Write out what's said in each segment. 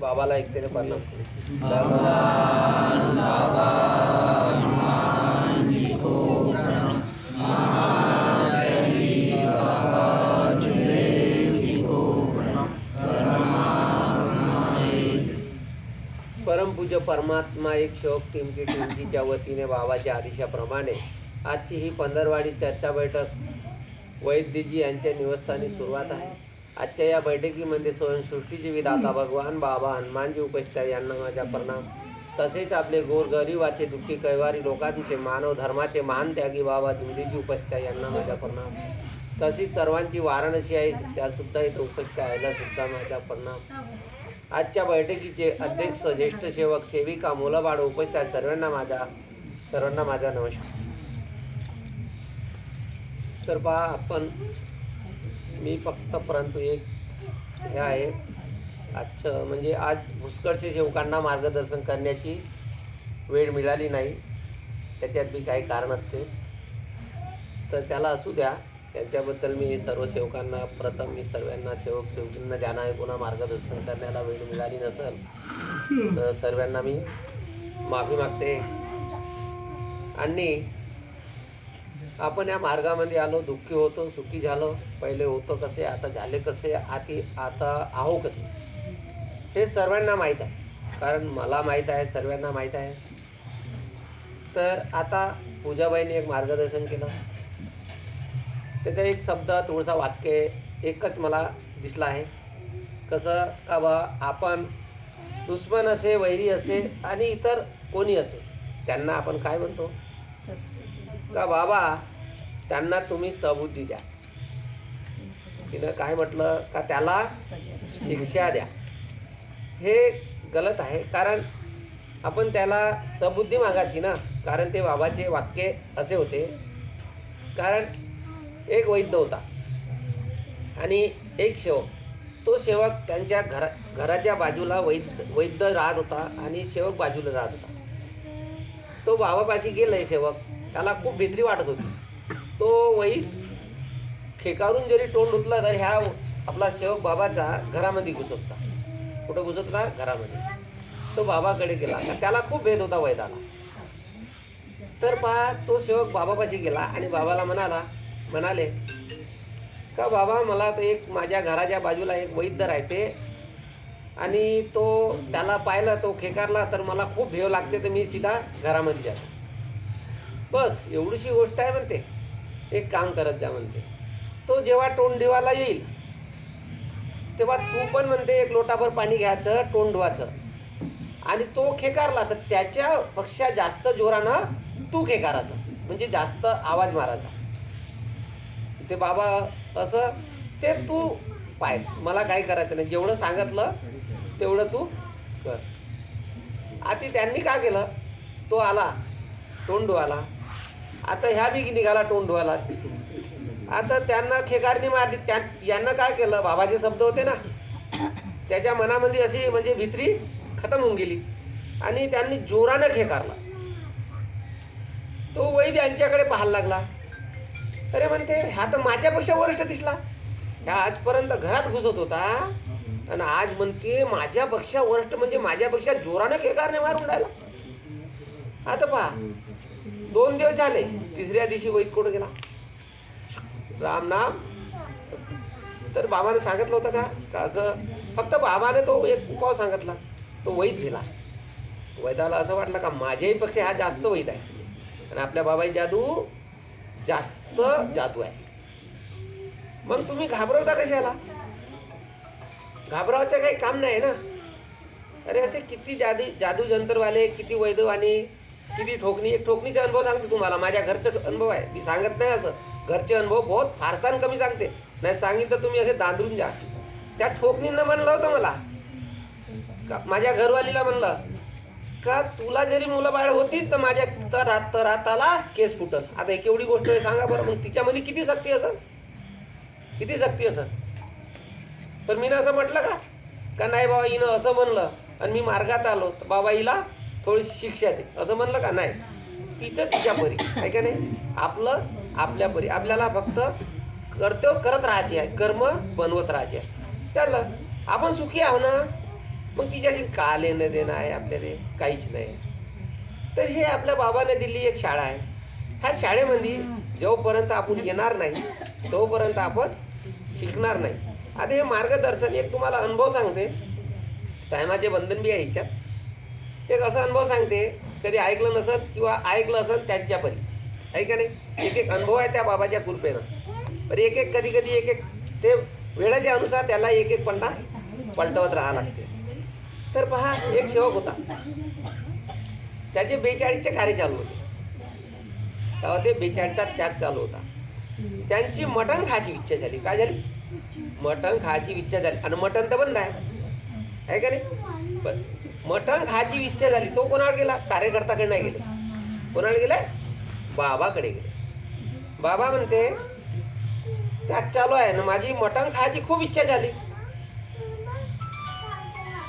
बाबाला एकतेने प्रणाम करू. परमपूज्य परमात्मा एक शोक टिमकी टिमकीच्या वतीने बाबाच्या आदेशाप्रमाणे आजची ही पंधरवाडी चर्चा बैठक वैद्यजी यांच्या निवस्थानी सुरुवात आहे. आजच्या या बैठकीमध्ये स्वयंसृष्टीचे विधाता भगवान बाबा हनुमानजी उपस्थित यांना माझा प्रणाम. तसेच आपले गोरगरिबाचे दुःखी कैवारी लोकांचे मानव धर्माचे महान त्यागी बाबा दिंडीजी उपस्थित यांना माझा प्रणाम. तसेच सर्वांची वाराणसी आहे त्यासुद्धा इथे उपस्थित आहे. सुद्धा माझा प्रणाम. आजच्या बैठकीचे अध्यक्ष ज्येष्ठ सेवक सेविका मुलं उपस्थित सर्वांना माझा सर्वांना माझा नमस्कार. तर पहा आपण मी फक्त परंतु एक हे आहे. आजचं म्हणजे आज पुष्कळचे सेवकांना मार्गदर्शन करण्याची वेळ मिळाली नाही. त्याच्यात बी काही कारण असते तर त्याला असू द्या. त्यांच्याबद्दल मी सर्व सेवकांना प्रथम मी सर्वांना सेवक सेवकींना ज्यांना पुन्हा मार्गदर्शन करण्याला वेळ मिळाली नसेल तर सर्वांना मी माफी मागते. आणि आपण या मार्गामध्ये आलो दुःखी होतो सुखी झालो. पहिले होतो कसे आता झाले कसे आती आता आहो कसे? हे सर्वांना माहीत आहे. कारण मला माहीत आहे सर्वांना माहीत आहे. तर आता पूजाबाईने एक मार्गदर्शन केलं. त्याचा एक शब्द थोडसा वाक्य एकच मला दिसला आहे. कसं का बा आपण दुश्मन असे वैरी असे आणि इतर कोणी असे? त्यांना आपण काय म्हणतो? का बाबा त्यांना तुम्ही सबुद्धी द्या. तिनं काय म्हटलं का त्याला शिक्षा द्या. हे गलत आहे कारण आपण त्याला सबुद्धी मागायची ना कारण ते बाबाचे वाक्य असे होते. कारण एक वैद्य होता आणि एक सेवक. तो सेवक त्यांच्या घरा घराच्या बाजूला वैद्य वैद्य राहत होता आणि सेवक बाजूला राहत होता. तो बाबापाशी गेलाय सेवक. त्याला खूप भीती वाटत होती. तो वही खेकारून जरी तोंड उचला तर ह्या आपला सेवक बाबाचा घरामध्ये घुसतला कुठं घुसतला घरामध्ये. तो बाबाकडे गेला. त्याला खूप भेद होता वैदाला तर पहा तो सेवक बाबापाशी गेला आणि बाबाला म्हणाला म्हणाले का बाबा मला तर एक माझ्या घराच्या बाजूला एक वैद्य राहते आणि तो त्याला पाहिलं तो खेकारला तर मला खूप भेव लागते तर मी सीधा घरामध्ये जातो. बस एवढीशी गोष्ट आहे म्हणते. एक काम करत जा म्हणते. तो जेव्हा तोंड येईल तेव्हा तू पण म्हणते एक लोटाभर पाणी घ्यायचं तोंड आणि तो खेकारला तर त्याच्यापेक्षा जास्त जोरानं तू खेकाराचं म्हणजे जास्त आवाज मारायचा. ते बाबा असं ते तू पाय मला काय करायचं नाही. जेवढं सांगितलं तेवढं तू कर. आधी त्यांनी का केलं? तो आला तोंडू आला आता ह्या बी निघाला तोंड धुवायला आता त्यांना खेकारणी मारली. त्या यांना काय केलं? बाबाचे शब्द होते ना. त्याच्या मनामध्ये अशी म्हणजे भित्री खतम होऊन गेली. आणि त्यांनी जोरानं खेकारला. तो वैद्य यांच्याकडे पाहायला लागला. अरे म्हणते हा तर माझ्यापेक्षा वरिष्ठ दिसला. ह्या आजपर्यंत घरात घुसत होता. आणि आज म्हणते माझ्यापेक्षा वरिष्ठ म्हणजे माझ्यापेक्षा जोरानं खेकारने मारून राहिला. आता पहा. दोन दिवस झाले. तिसऱ्या दिवशी वैद कुठं गेला? राम नाम. तर बाबाने सांगितलं होतं का? का असं फक्त बाबाने तो एक उपाव सांगितला. तो वैद गेला. वैदाला असं वाटलं का माझ्याही पक्षी हा जास्त वैद आहे. आणि आपल्या बाबाई जादू जास्त जादू आहे. मग तुम्ही घाबरवता कशाला? घाबरावचं काही काम नाही ना? अरे असे किती जादू जादू जंतरवाले किती वैदवाने किती ठोकणी एक ठोकणीचा अनुभव सांगते तुम्हाला. माझ्या घरचा अनुभव आहे. मी सांगत नाही असं. घरचे अनुभव बहुत फारसान कमी सांगते. नाही सांगितलं तुम्ही असे दांदरून जा. त्या ठोकणीनं म्हणलं होतं मला. का माझ्या घरवालीला म्हणलं का तुला जरी मुलं बाळ होती तर माझ्या तर हात तर हाताला केस फुटल. आता एक एवढी गोष्ट आहे सांगा बरं. मग तिच्यामध्ये किती सक्ती असं? किती सक्ती असं? तर मी असं म्हटलं का? का नाही बाबा हिनं असं म्हणलं. आणि मी मार्गात आलो. तर बाबा हिला थोडी शिक्षा दे. असं म्हणलं का? नाही. तिचं तिच्या परी. आहे का नाही? आपलं आपल्या परी. आपल्याला फक्त कर्तव्य करत राहायचे आहे. कर्म बनवत राहायचे आहे. त्याला आपण सुखी आहो ना? मग तिच्याशी का लेणं देणं आहे आपल्याला. काहीच नाही. तर हे आपल्या बाबाने दिली एक शाळा आहे. ह्या शाळेमध्ये जोपर्यंत आपण येणार नाही तोपर्यंत आपण शिकणार नाही. आता हे मार्गदर्शन एक तुम्हाला अनुभव सांगते. टायमाचे बंधन बी आहे ह्याच्यात एक असा अनुभव सांगते कधी ऐकलं नसत किंवा ऐकलं असेल त्यांच्या परी आहे का नाही? एक एक अनुभव आहे त्या बाबाच्या कृपेनं. पण एक एक कधी कधी एक एक ते वेळेच्या अनुसार त्याला एक एक पन्ना पलटवत राहा लागते. तर पहा एक सेवक होता. त्याचे बेचाळीसचे कार्य चालू होते. तेव्हा ते बेचाळीसचा त्याग चालू होता. त्यांची मटण खायची इच्छा झाली. काय झाली? मटण खायची इच्छा झाली. आणि मटण तर बंद आहे. आहे का नाही? पण मटण खायची इच्छा झाली तो कोणाकडे गेला? कार्यकर्ताकडे नाही गेले. कोणाकडे गेलाय बाबाकडे गेले. बाबा म्हणते त्यात चालू आहे ना माझी मटण खायची खूप इच्छा झाली.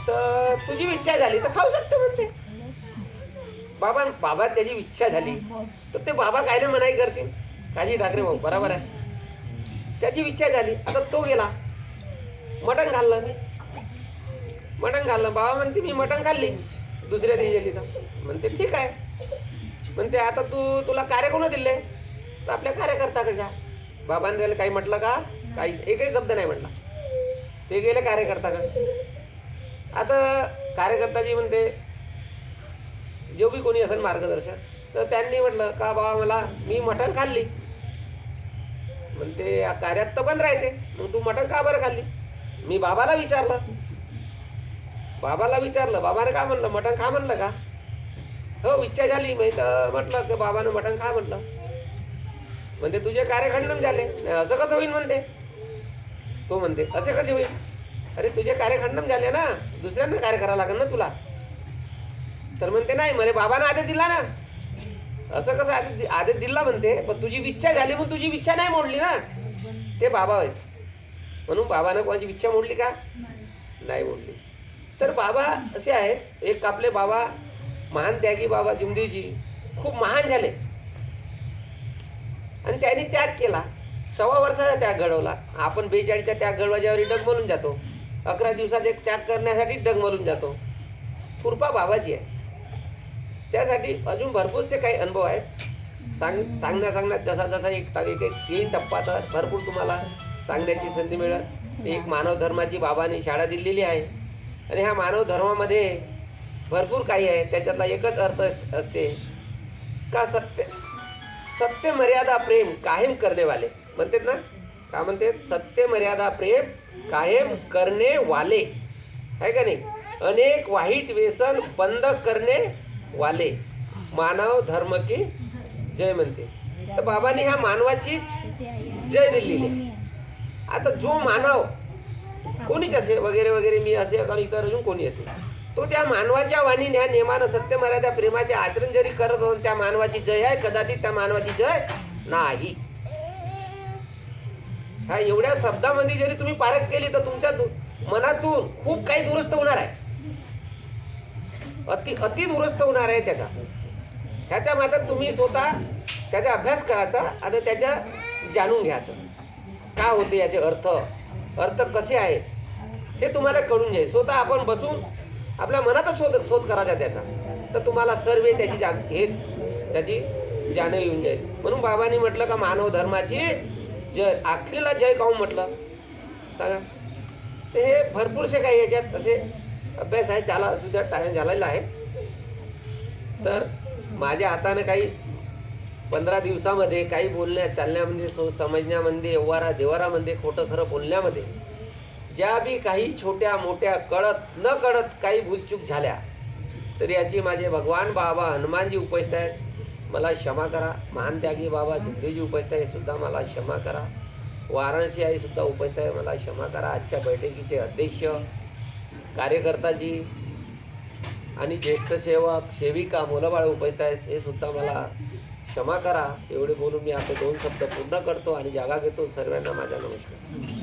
तर तुझी इच्छा झाली तर खाऊ शकते म्हणते. बाबा बाबा त्याची इच्छा झाली तर ते बाबा कायले मनाई करतील? काजी ठाकरे भाऊ बरोबर आहे. त्याची इच्छा झाली आता तो गेला. मटण खाल्लं मी. मटण खाल्लं. बाबा म्हणते मी मटण खाल्ली. दुसऱ्या दिवशी तर. म्हणते ठीक आहे. म्हणते आता तू तुला कार्य कोण दिले? तर आपल्या कार्यकर्त्याकडे जा. बाबांनी त्याला काही म्हटलं का? काही एकही शब्द नाही म्हटला. ते गेले कार्यकर्त्याकडे. आता कार्यकर्ताजी म्हणते जो बी कोणी असेल मार्गदर्शक तर त्यांनी म्हटलं का बाबा मला मी मटण खाल्ली. म्हणते कार्यात तर बंद राहते. मग तू मटण का बरं खाल्ली? मी बाबाला विचारलं बाबाला विचारलं बाबाने का म्हणलं मटण खा म्हणलं का? हो इच्छा झाली. मी तर म्हटलं की बाबानं मटण खा म्हटलं म्हणते तुझे कार्यखंडन झाले. असं कसं होईल म्हणते? तो म्हणते असे कसे होईल अरे तुझे कार्यखंडन झाले ना दुसऱ्यांना कार्य करावं लागेल ना तुला. तर म्हणते नाही मला बाबानं आदेश दिला ना. असं कसं आदेश दि- आदेश दिला म्हणते पण तुझी इच्छा झाली म्हणून तुझी इच्छा नाही मोडली ना. ते बाबा आहेत. म्हणून बाबानं कोणाची इच्छा मोडली का? नाही मोडली. तर बाबा असे आहेत. एक आपले बाबा महान त्यागी बाबा जिमदेवजी खूप महान झाले. आणि त्यांनी त्याग केला. सव्वा वर्षाचा त्याग घडवला. आपण बेचाळीसच्या त्याग घडवाच्यावरी डगमलून जातो. अकरा दिवसाचे त्याग करण्यासाठी डगमलून जातो. कृपा बाबाची आहे त्यासाठी अजून भरपूरसे काही अनुभव आहेत. सांग सांगण्या सांगण्यात जसा जसा एक एक एक तीन टप्पा तर भरपूर तुम्हाला सांगण्याची संधी मिळत एक मानव धर्माची बाबाने शाळा दिलेली आहे. आणि ह्या मानव धर्मामध्ये भरपूर काही आहे. त्याच्यातला एकच अर्थ असते का सत्य? सत्य मर्यादा प्रेम कायम करणेवाले म्हणतात ना? का म्हणते सत्य मर्यादा प्रेम कायम करणे वाले आहे का नाही? अनेक वाईट व्यसन बंद करणे वाले मानव धर्म की जय म्हणते. तर बाबांनी ह्या मानवाचीच जय दिलेली आता जो मानव कोणीच असे वगैरे वगैरे मी असे आणि इतर अजून कोणी असेल तो त्या मानवाच्या वाणीने ह्या नियमानं सत्य मर्यादा प्रेमाचे आचरण जरी करत असून त्या मानवाची जय आहे कदाचित त्या मानवाची जय नाही. हा एवढ्या शब्दामध्ये जरी तुम्ही पारख केली तर तुमच्या मनातून खूप काही दुरुस्त होणार आहे. अति अति दुरुस्त होणार आहे त्याचा. ह्याच्या मात्र तुम्ही स्वतः त्याचा अभ्यास करायचा आणि त्याच्या जाणून घ्यायचं. का होते याचे अर्थ? अर्थ कसे आहेत हे तुम्हाला कळून जाईल. स्वतः आपण बसून आपल्या मनातच शोध शोध करायचा त्याचा. तर तुम्हाला सर्व त्याची जा हे त्याची जाणीव येऊन जाईल. म्हणून बाबांनी म्हटलं का मानव धर्माची जय आखरीला जय काहून म्हटलं? सांगा. ते हे भरपूरसे काही याच्यात असे अभ्यास आहे त्याला सुद्धा टाइम झालेला आहे. तर माझ्या हाताने काही पंधरा दिवसामध्ये काही बोलण्या चालण्यामध्ये सो समजण्यामध्ये व्यवहारा देवारामध्ये खोटं खरं बोलण्यामध्ये ज्या बी काही छोट्या मोठ्या कळत न कळत काही भूलचूक झाल्या तर याची माझे भगवान बाबा हनुमानजी उपस्थित आहेत. मला क्षमा करा. महान त्यागी बाबा जिंदेजी उपस्थित आहे सुद्धा मला क्षमा करा. वाराणसी आई सुद्धा उपस्थित आहे मला क्षमा करा. आजच्या बैठकीचे अध्यक्ष कार्यकर्ताजी आणि ज्येष्ठ सेवक सेविका मुलंबाळ उपस्थित आहेत हे सुद्धा मला क्षमा करा एवढे बोलून मी आपले दोन शब्द पूर्ण करतो आणि जागा घेतो. सर्वांना माझा नमस्कार.